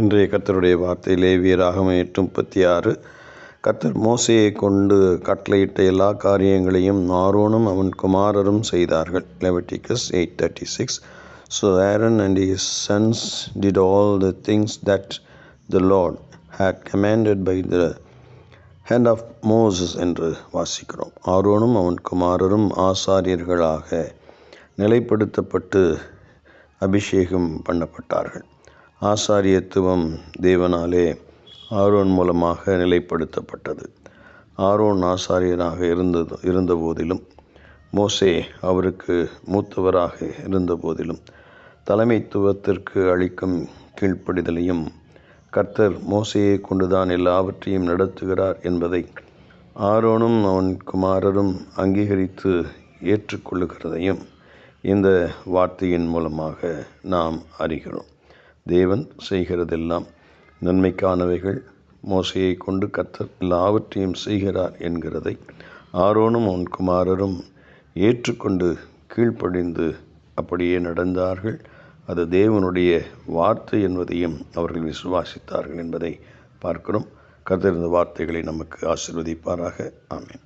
இன்றைய கர்த்தருடைய வார்த்தை லேவியராகம எட்டு முப்பத்தி ஆறு கர்த்தர் மோசையை கொண்டு கட்டளையிட்ட எல்லா காரியங்களையும் ஆரோனும் அவன் குமாரரும் செய்தார்கள். Leviticus eight thirty six. So Aaron and his sons did all the things that the Lord had commanded by the hand of Moses என்று வாசிக்கிறோம். ஆரோனும் அவன் குமாரரும் ஆசாரியர்களாக நிலைப்படுத்தப்பட்டு அபிஷேகம் பண்ணப்பட்டார்கள். ஆசாரியத்துவம் தேவனாலே ஆரோன் மூலமாக நிலைப்படுத்தப்பட்டது. ஆரோன் ஆசாரியராக இருந்தது இருந்தபோதிலும் மோசே அவருக்கு மூத்தவராக இருந்தபோதிலும் தலைமைத்துவத்திற்கு அளிக்கும் கீழ்ப்படிதலையும் கர்த்தர் மோசையை கொண்டுதான் எல்லாவற்றையும் நடத்துகிறார் என்பதை ஆரோனும் அவன் குமாரரும் அங்கீகரித்து ஏற்றுக்கொள்ளுகிறதையும் இந்த வார்த்தையின் மூலமாக நாம் அறிகிறோம். தேவன் செய்கிறதெல்லாம் நன்மைக்கானவைகள். மோசையை கொண்டு கத்தர் எல்லாவற்றையும் செய்கிறார் என்கிறதை ஆரோனும் அவன் குமாரரும் ஏற்றுக்கொண்டு கீழ்ப்படிந்து அப்படியே நடந்தார்கள். அது தேவனுடைய வார்த்தை என்பதையும் அவர்கள் விசுவாசித்தார்கள் என்பதை பார்க்கிறோம். கத்திருந்த வார்த்தைகளை நமக்கு ஆசிர்வதிப்பாராக. ஆமேன்.